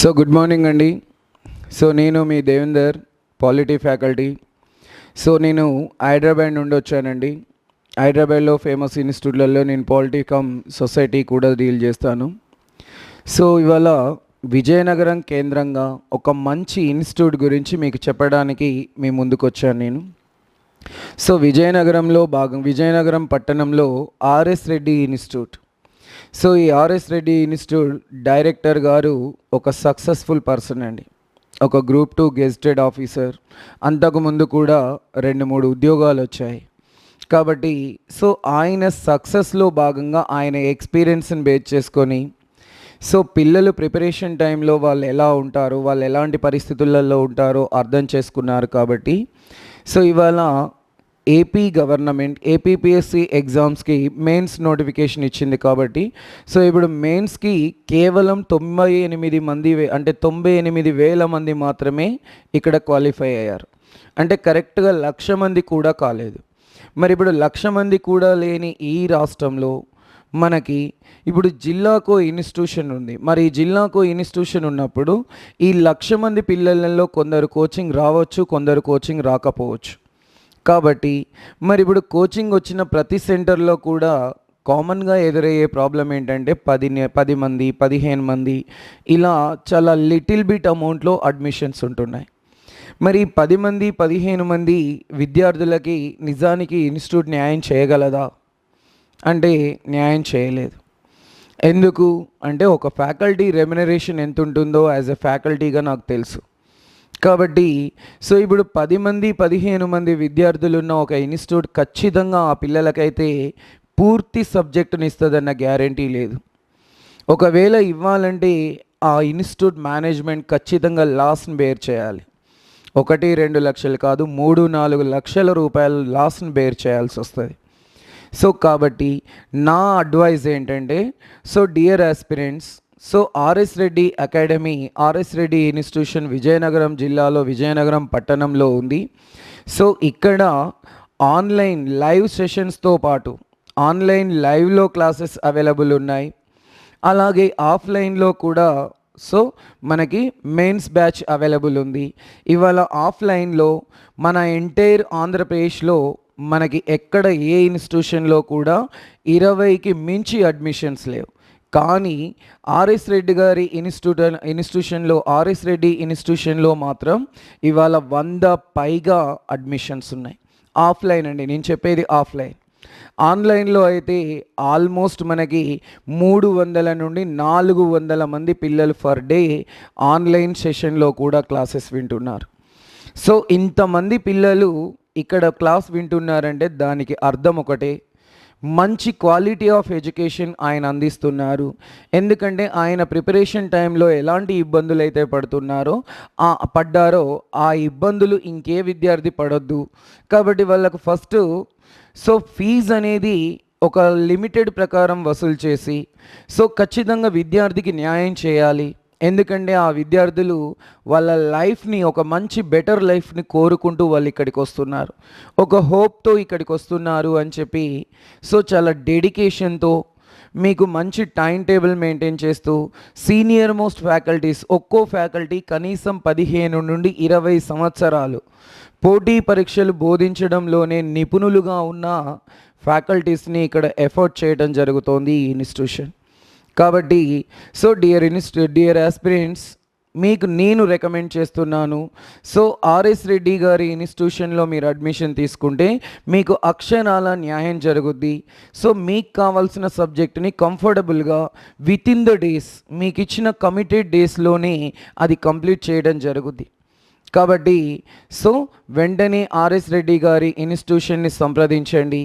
So good morning అండి. So నేను మీ దేవేందర్ పాలిటీ ఫ్యాకల్టీ సో నేను హైదరాబాద్ నుండి వచ్చానండి. హైదరాబాద్లో ఫేమస్ ఇన్స్టిట్యూట్లలో నేను పాలిటీ కమ్ సొసైటీ కూడా డీల్ చేస్తాను. సో ఇవాళ విజయనగరం కేంద్రంగా ఒక మంచి ఇన్స్టిట్యూట్ గురించి మీకు చెప్పడానికి మీ ముందుకు వచ్చాను నేను. సో విజయనగరంలో భాగం విజయనగరం పట్టణంలో R S Reddy institute. So ఈ R S Reddy institute director garu ఒక సక్సెస్ఫుల్ పర్సన్ అండి. ఒక గ్రూప్ టూ గెజిటెడ్ ఆఫీసర్. అంతకుముందు కూడా రెండు మూడు ఉద్యోగాలు వచ్చాయి. కాబట్టి సో ఆయన సక్సెస్లో భాగంగా ఆయన ఎక్స్పీరియన్స్ని బేస్ చేసుకొని సో పిల్లలు ప్రిపరేషన్ టైంలో వాళ్ళు ఎలా ఉంటారు వాళ్ళు ఎలాంటి పరిస్థితులలో ఉంటారో అర్థం చేసుకున్నారు కాబట్టి సో ఇవాళ ఏపీ గవర్నమెంట్ ఏపీపీఎస్సి ఎగ్జామ్స్కి మెయిన్స్ నోటిఫికేషన్ ఇచ్చింది కాబట్టి సో ఇప్పుడు మెయిన్స్కి కేవలం తొంభై ఎనిమిది మంది వే- అంటే తొంభై ఎనిమిది వేల మంది మాత్రమే ఇక్కడ క్వాలిఫై అయ్యారు. అంటే కరెక్ట్గా లక్ష మంది కూడా కాలేదు. మరి ఇప్పుడు లక్ష మంది కూడా లేని ఈ రాష్ట్రంలో మనకి ఇప్పుడు జిల్లాకో ఇన్స్టిట్యూషన్ ఉంది. మరి ఈ జిల్లాకో ఇన్స్టిట్యూషన్ ఉన్నప్పుడు ఈ లక్ష మంది పిల్లలలో కొందరు కోచింగ్ రావచ్చు కొందరు కోచింగ్ రాకపోవచ్చు. కాబట్టి మరి ఇప్పుడు కోచింగ్ వచ్చిన ప్రతి సెంటర్లో కూడా కామన్గా ఎదురయ్యే ప్రాబ్లం ఏంటంటే పది పది మంది పదిహేను మంది ఇలా చాలా లిటిల్ బిట్ అమౌంట్లో అడ్మిషన్స్ ఉంటున్నాయి. మరి పది మంది పదిహేను మంది విద్యార్థులకి నిజానికి ఇన్స్టిట్యూట్ న్యాయం చేయగలదా? అంటే న్యాయం చేయలేదు. ఎందుకు? అంటే ఒక ఫ్యాకల్టీ రెమ్యునరేషన్ ఎంత ఉంటుందో యాజ్ ఎ ఫ్యాకల్టీగా నాకు తెలుసు. కాబట్టి సో ఇప్పుడు పది మంది పదిహేను మంది విద్యార్థులు ఉన్న ఒక ఇన్స్టిట్యూట్ ఖచ్చితంగా ఆ పిల్లలకైతే పూర్తి సబ్జెక్టుని ఇస్తుందన్న గ్యారంటీ లేదు. ఒకవేళ ఇవ్వాలంటే ఆ ఇన్స్టిట్యూట్ మేనేజ్మెంట్ ఖచ్చితంగా లాస్ని బేర్ చేయాలి. ఒకటి రెండు లక్షలు కాదు మూడు నాలుగు లక్షల రూపాయలు లాస్ని బేర్ చేయాల్సి వస్తుంది. సో కాబట్టి నా అడ్వైజ్ ఏంటంటే so dear aspirants so R S Reddy academy R S Reddy institution Vizianagaram జిల్లాలో విజయనగరం పట్టణంలో ఉంది. సో ఇక్కడ ఆన్లైన్ లైవ్ సెషన్స్తో పాటు ఆన్లైన్ లైవ్లో క్లాసెస్ అవైలబుల్ ఉన్నాయి. అలాగే ఆఫ్లైన్లో కూడా సో మనకి మెయిన్స్ బ్యాచ్ అవైలబుల్ ఉంది. ఇవాళ ఆఫ్లైన్లో మన ఎంటైర్ ఆంధ్రప్రదేశ్లో మనకి ఎక్కడ ఏ ఇన్స్టిట్యూషన్లో కూడా ఇరవైకి మించి అడ్మిషన్స్ లేవు. కానీ ఆర్ఎస్ రెడ్డి గారి ఇన్స్టిట్యూట్ ఇన్స్టిట్యూషన్లో ఆర్ఎస్ రెడ్డి ఇన్స్టిట్యూషన్లో మాత్రం ఇవాళ వంద పైగా అడ్మిషన్స్ ఉన్నాయి. ఆఫ్లైన్ అండి నేను చెప్పేది ఆఫ్లైన్. ఆన్లైన్లో అయితే ఆల్మోస్ట్ మనకి మూడు వందల నుండి నాలుగు వందల మంది పిల్లలు ఫర్ డే ఆన్లైన్ సెషన్లో కూడా క్లాసెస్ వింటున్నారు. సో ఇంతమంది పిల్లలు ఇక్కడ క్లాస్ వింటున్నారంటే దానికి అర్థం ఒకటే మంచి క్వాలిటీ ఆఫ్ ఎడ్యుకేషన్ ఆయన అందిస్తున్నారు. ఎందుకంటే ఆయన ప్రిపరేషన్ టైంలో ఎలాంటి ఇబ్బందులు అయితే పడుతున్నారో ఆ పడ్డారో ఆ ఇబ్బందులు ఇంకే విద్యార్థి పడొద్దు. కాబట్టి వాళ్ళకు ఫస్ట్ సో ఫీజ్ అనేది ఒక లిమిటెడ్ ప్రకారం వసూలు చేసి సో ఖచ్చితంగా విద్యార్థికి న్యాయం చేయాలి. ఎందుకంటే ఆ విద్యార్థులు వాళ్ళ లైఫ్ని ఒక మంచి బెటర్ లైఫ్ని కోరుకుంటూ వాళ్ళు ఇక్కడికి వస్తున్నారు. ఒక హోప్తో ఇక్కడికి వస్తున్నారు అని చెప్పి సో చాలా డెడికేషన్తో మీకు మంచి టైం టేబుల్ మెయింటైన్ చేస్తూ సీనియర్ మోస్ట్ ఫ్యాకల్టీస్ ఒక్కో ఫ్యాకల్టీ కనీసం పదిహేను నుండి ఇరవై సంవత్సరాలు పోటీ పరీక్షలు బోధించడంలోనే నిపుణులుగా ఉన్న ఫ్యాకల్టీస్ని ఇక్కడ ఎఫర్ట్ చేయడం జరుగుతోంది ఈ ఇన్స్టిట్యూషన్. కాబట్టి so dear inst dear aspirants మీకు నేను రికమెండ్ చేస్తున్నాను. సో ఆర్ఎస్ రెడ్డి గారి ఇన్స్టిట్యూషన్లో మీరు అడ్మిషన్ తీసుకుంటే మీకు అక్షరాల న్యాయం జరుగుద్ది. సో మీకు కావాల్సిన సబ్జెక్ట్ని కంఫర్టబుల్గా విత్ ఇన్ ద డేస్ మీకు ఇచ్చిన కమిటెడ్ డేస్లోనే అది కంప్లీట్ చేయడం జరుగుద్ది. కాబట్టి సో వెంటనే ఆర్ఎస్ రెడ్డి గారి ఇన్స్టిట్యూషన్ని సంప్రదించండి.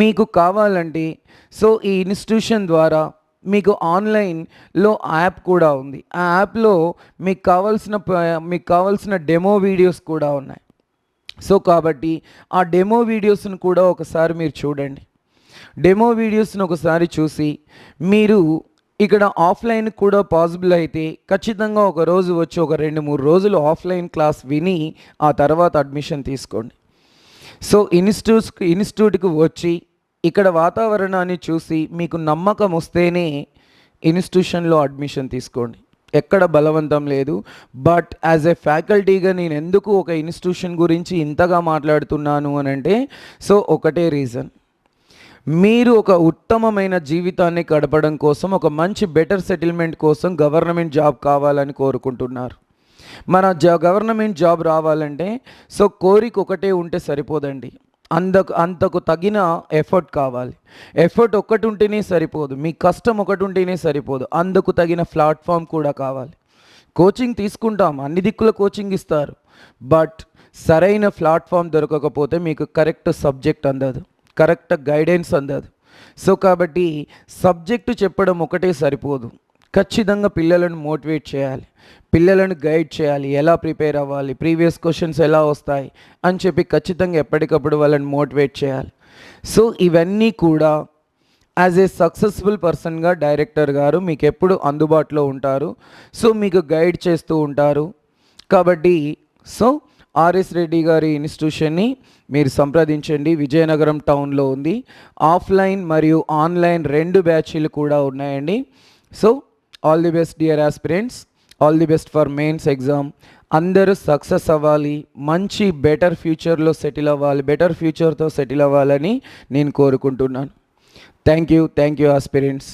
మీకు కావాలంటే సో ఈ ఇన్స్టిట్యూషన్ ద్వారా మీకు ఆన్లైన్లో యాప్ కూడా ఉంది. ఆ యాప్లో మీకు కావాల్సిన మీకు కావాల్సిన డెమో వీడియోస్ కూడా ఉన్నాయి. సో కాబట్టి ఆ డెమో వీడియోస్ని కూడా ఒకసారి మీరు చూడండి. డెమో వీడియోస్ని ఒకసారి చూసి మీరు ఇక్కడ ఆఫ్లైన్ కూడా పాసిబుల్ అయితే ఖచ్చితంగా ఒక రోజు వచ్చి ఒక రెండు మూడు రోజులు ఆఫ్లైన్ క్లాస్ విని ఆ తర్వాత అడ్మిషన్ తీసుకోండి. సో ఇన్స్టిట్యూట్స్ ఇన్స్టిట్యూట్కి వచ్చి ఇక్కడ వాతావరణాన్ని చూసి మీకు నమ్మకం వస్తేనే ఇన్స్టిట్యూషన్లో అడ్మిషన్ తీసుకోండి. ఎక్కడ బలవంతం లేదు. బట్ యాజ్ ఎ ఫ్యాకల్టీగా నేను ఎందుకు ఒక ఇన్స్టిట్యూషన్ గురించి ఇంతగా మాట్లాడుతున్నాను అని అంటే సో ఒకటే రీజన్. మీరు ఒక ఉత్తమమైన జీవితాన్ని గడపడం కోసం ఒక మంచి బెటర్ సెటిల్మెంట్ కోసం గవర్నమెంట్ జాబ్ కావాలని కోరుకుంటున్నారు. మన జ గవర్నమెంట్ జాబ్ రావాలంటే సో కోరిక ఒకటే ఉంటే సరిపోదండి. అందకు అంతకు తగిన ఎఫర్ట్ కావాలి. ఎఫర్ట్ ఒక్కటి ఉంటేనే సరిపోదు. మీ కష్టం ఒకటి ఉంటేనే సరిపోదు. అందుకు తగిన ప్లాట్ఫామ్ కూడా కావాలి. కోచింగ్ తీసుకుంటాం. అన్ని దిక్కుల కోచింగ్ ఇస్తారు. బట్ సరైన ప్లాట్ఫామ్ దొరకకపోతే మీకు కరెక్ట్ సబ్జెక్ట్ అందదు. కరెక్ట్ గైడెన్స్ అందదు. సో కాబట్టి సబ్జెక్టు చెప్పడం ఒకటే సరిపోదు. ఖచ్చితంగా పిల్లలను మోటివేట్ చేయాలి. పిల్లలను గైడ్ చేయాలి. ఎలా ప్రిపేర్ అవ్వాలి? ప్రీవియస్ క్వశ్చన్స్ ఎలా వస్తాయి? అని చెప్పి ఖచ్చితంగా ఎప్పటికప్పుడు వాళ్ళని మోటివేట్ చేయాలి. సో ఇవన్నీ కూడా యాజ్ ఏ సక్సెస్ఫుల్ పర్సన్గా డైరెక్టర్ గారు మీకు ఎప్పుడు అందుబాటులో ఉంటారు. సో మీకు గైడ్ చేస్తూ ఉంటారు. కాబట్టి సో ఆర్ఎస్ రెడ్డి గారి ఇన్స్టిట్యూషన్ని మీరు సంప్రదించండి. విజయనగరం టౌన్లో ఉంది. ఆఫ్లైన్ మరియు ఆన్లైన్ రెండు బ్యాచీలు కూడా ఉన్నాయండి. So all the best dear aspirants all the best for mains exam అందరూ సక్సెస్ అవ్వాలి. మంచి బెటర్ ఫ్యూచర్లో సెటిల్ అవ్వాలి. బెటర్ ఫ్యూచర్తో సెటిల్ అవ్వాలని నేను కోరుకుంటున్నాను. Thank you thank you aspirants